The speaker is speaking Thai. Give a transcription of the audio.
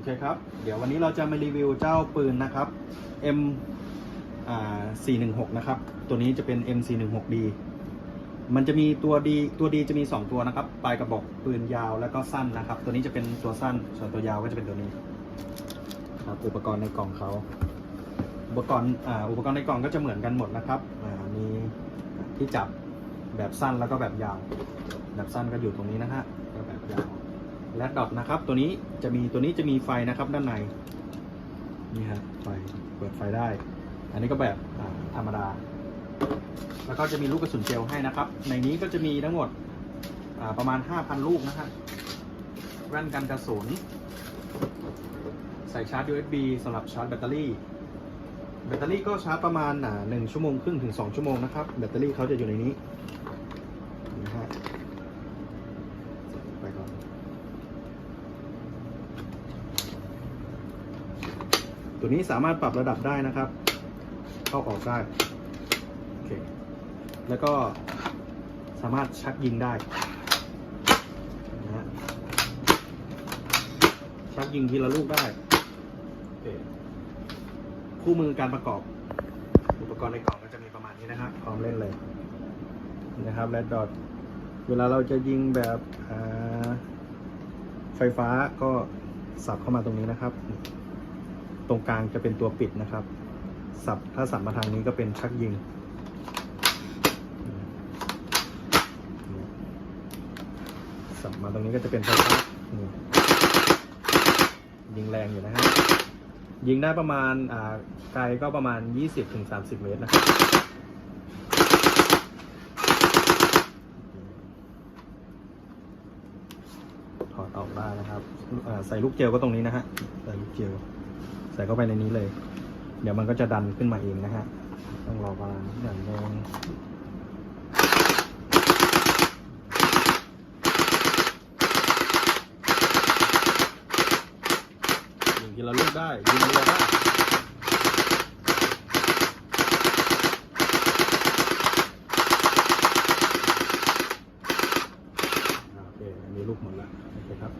อเคครับ เดี๋ยววันนี้เราจะมารีวิวเจ้าปืนนะครับ M 416 นะครับ ตัวนี้จะเป็น M 416D มันจะมีตัวดีตัวดีจะมี 2 ตัวนะครับ ปลายกระบอกปืนยาวแล้วก็สั้นนะครับ ตัวนี้จะเป็นตัวสั้น ส่วนตัวยาวก็จะเป็นตัวนี้ครับอุปกรณ์ในกล่องเขาอุปกรณ์อุปกรณ์ในกล่องก็จะเหมือนกันหมดนะครับมีที่จับแบบสั้นแล้วก็แบบยาว แบบสั้นก็อยู่ตรงนี้นะฮะก็แบบยาว และดอทนะครับ ตัวนี้จะมีตัวนี้จะมีไฟนะครับด้านในนี่ฮะไฟเปิดไฟได้ อันนี้ก็แบบธรรมดา แล้วก็จะมีลูกกระสุนเจลให้นะครับ ในนี้ก็จะมีทั้งหมดประมาณ 5,000 ลูกนะฮะแว่นกันกระสุน ใส่ชาร์จ USB สำหรับชาร์จแบตเตอรี่ แบตเตอรี่ก็ชาร์จประมาณหนึ่งชั่วโมงครึ่งถึง 2 ชั่วโมงนะครับ แบตเตอรี่เขาจะอยู่ในนี้นะฮะไปก่อน ตัวนี้สามารถปรับระดับได้นะครับ เข้าออกได้โอเคแล้วก็สามารถชักยิงได้นะฮะชักยิงทีละลูกได้โอเคคู่มือการประกอบ อุปกรณ์ในกล่องก็จะมีประมาณนี้นะครับพร้อมเล่นเลยนะครับและดอทเวลาเราจะยิงแบบไฟฟ้าก็สับเข้ามาตรงนี้นะครับ ตรงกลางจะเป็นตัวปิดนะครับ สับถ้าสับมาทางนี้ก็เป็นชักยิง สับมาตรงนี้ก็จะเป็นไฟฟ้ายิงแรงอยู่นะฮะยิงได้ประมาณอ่าไกลก็ประมาณ 20-30 เมตรนะครับถอดออกได้นะครับใส่ลูกเจลก็ตรงนี้นะฮะ ใส่ลูกเจล ใส่เข้าไปในนี้เลย เดี๋ยวมันก็จะดันขึ้นมาเองนะฮะ ต้องรอประมาณอย่างนึงอย่างที่เราลืกได้ยิงเรือได้โอเคมีลูกหมดแล้วนะครับ